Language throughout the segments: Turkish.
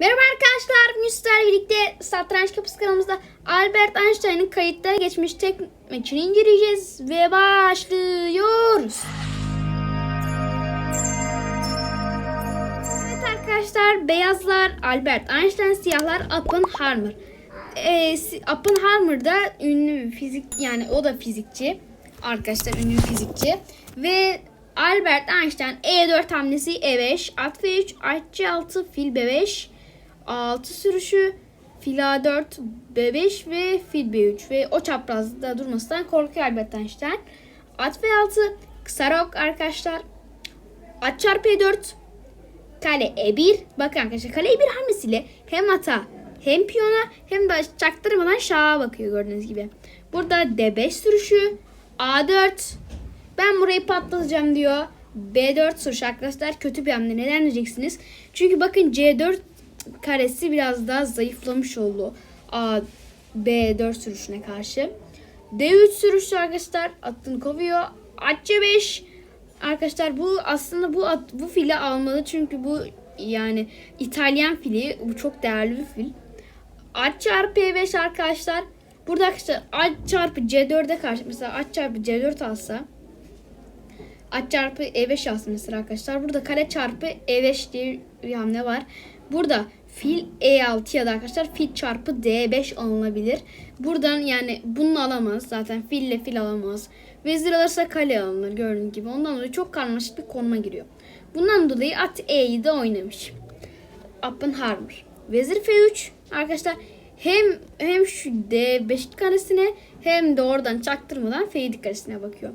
Merhaba arkadaşlar, bugün sizlerle birlikte Satranç Kapısı kanalımızda Albert Einstein'ın kayıtlara geçmiş tek maçını inceleyeceğiz ve başlıyoruz. Evet arkadaşlar, beyazlar Albert Einstein, siyahlar Oppenheimer. Ee, Oppenheimer da ünlü fizik, yani o da fizikçi. Arkadaşlar ünlü fizikçi. Ve Albert Einstein E4 hamlesi E5, at V3, at C6, fil B5, 6 sürüşü, fil A4, B5 ve fil B3 ve o çaprazda durmasından korkuyor Albert Einstein. At V6, kısa rok arkadaşlar. At çarpı E4, kale E1. Bakın arkadaşlar kale E1 hamlesiyle hem ata hem piyona hem de çaktırmadan şaha bakıyor gördüğünüz gibi. Burada D5 sürüşü, A4. Ben burayı patlatacağım diyor. B4 sürüş arkadaşlar kötü bir hamle. Neden diyeceksiniz? Çünkü bakın C4 karesi biraz daha zayıflamış oldu. A B4 sürüşüne karşı. D3 sürüşü arkadaşlar attığını kovuyor. At C5 Arkadaşlar bu aslında bu at, bu fili almalı çünkü bu yani İtalyan fili bu çok değerli bir fil. At çarpı E5 arkadaşlar. Burada arkadaşlar at çarpı C4'e karşı mesela at çarpı C4 alsa at çarpı E5 alsın mesela arkadaşlar. Burada kare çarpı E5 diye bir hamle var. Burada fil E6 ya da arkadaşlar fil çarpı D5 alınabilir. Buradan yani bunu alamaz. Zaten fille fil alamaz. Vezir alırsa kale alınır gördüğünüz gibi. Ondan dolayı çok karmaşık bir konuma giriyor. Bundan dolayı at E'yi de oynamış. Oppenheimer. Vezir F3 arkadaşlar hem hem şu D5 karesine hem de oradan çaktırmadan F7 karesine bakıyor.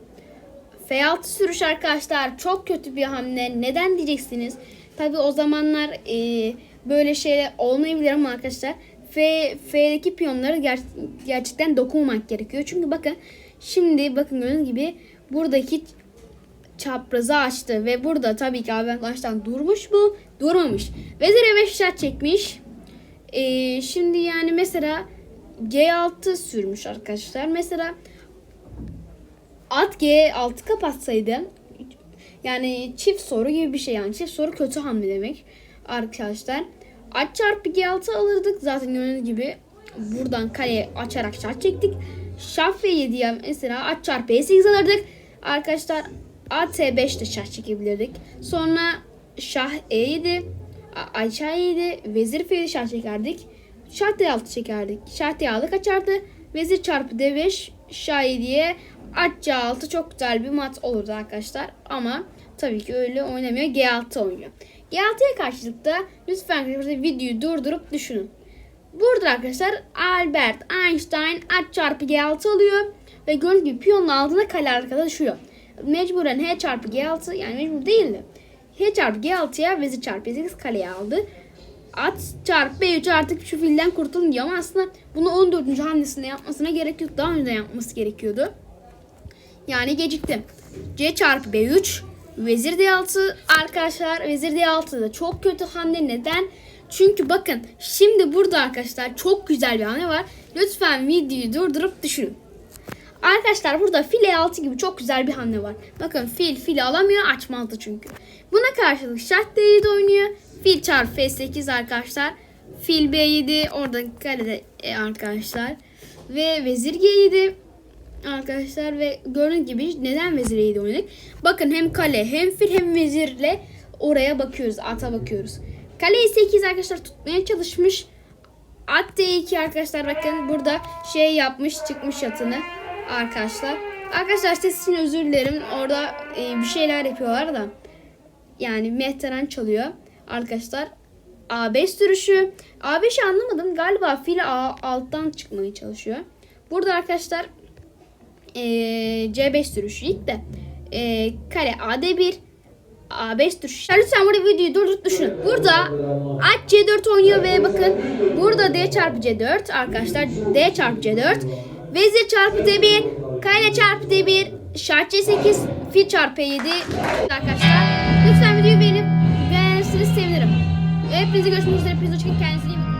F6 sürüş arkadaşlar çok kötü bir hamle. Neden diyeceksiniz? Tabi o zamanlar e, böyle şeyler olmayabilir ama arkadaşlar F, F'deki piyonları ger- gerçekten dokunmak gerekiyor. Çünkü bakın şimdi bakın gördüğünüz gibi buradaki çaprazı açtı ve burada tabii ki abi baştan durmuş bu durmamış. Vezir E5 şart çekmiş. E, şimdi yani mesela G6 sürmüş arkadaşlar. Mesela at G6 kapatsaydı yani çift soru gibi bir şey yani çift soru kötü hamle demek arkadaşlar. At çarpı G6 alırdık zaten gördüğünüz gibi buradan kaleye açarak şah çektik. Şah F7'ye mesela at çarpı E8 alırdık. Arkadaşlar at E5 de şah çekebilirdik. Sonra şah E7 a- ay şah E7 vezir F7 şah çekerdik. Şah D6 çekerdik. Şah D6 kaçardı. Vezir çarpı D5 şah 7'ye at C6 çok güzel bir mat olurdu arkadaşlar. Ama tabii ki öyle oynamıyor. G6 oynuyor. G6'ya karşılıkta lütfen burada videoyu durdurup düşünün. Burada arkadaşlar Albert Einstein at çarpı G6 alıyor. Ve gördüğünüz gibi piyonun altına kale arkada düşüyor. Mecburen H çarpı G6 yani mecbur değildi. H çarpı G6'ya vezir çarpı E8 kaleye aldı. At çarpı B3 artık şu filden kurtulun diyor ama aslında bunu 14. hamlesinde yapmasına gerek yok. Daha önce yapması gerekiyordu. Yani gecikti. C çarpı B3 Vezir D6 arkadaşlar Vezir D6 da çok kötü hamle neden? Çünkü bakın şimdi burada arkadaşlar çok güzel bir hamle var. Lütfen videoyu durdurup düşünün. Arkadaşlar burada fil E6 gibi çok güzel bir hamle var. Bakın fil fili alamıyor açmazdı çünkü. Buna karşılık şah D7 oynuyor. Fil çarpı F8 arkadaşlar. Fil B7 orada kalede e, arkadaşlar. Ve vezir G7 arkadaşlar ve gördüğünüz gibi neden vezir E7 oynadık? Bakın hem kale hem fil hem vezirle oraya bakıyoruz. Ata bakıyoruz. Kale E8 arkadaşlar tutmaya çalışmış. At D2 arkadaşlar bakın burada şey yapmış çıkmış atını arkadaşlar. Arkadaşlar ses için özür dilerim. Orada e, bir şeyler yapıyorlar da. Yani mehteran çalıyor arkadaşlar. A5 sürüşü. A5'i anlamadım. Galiba fil A alttan çıkmaya çalışıyor. Burada arkadaşlar e, C5 sürüşü ilk de e, kare AD1 A5 sürüşü. Ya Lütfen burada videoyu durdurup düşünün. Burada at C4 oynuyor ve bakın burada D çarpı C4 arkadaşlar D çarpı C4 Vezir çarpı D1 Kale çarpı D1 Şah C8 Fil çarpı E7 Arkadaşlar lütfen videoyu beğenip beğenirseniz sevinirim. Hepinize görüşmek üzere. Hepinize hoşçakalın. Kendinize iyi bakın.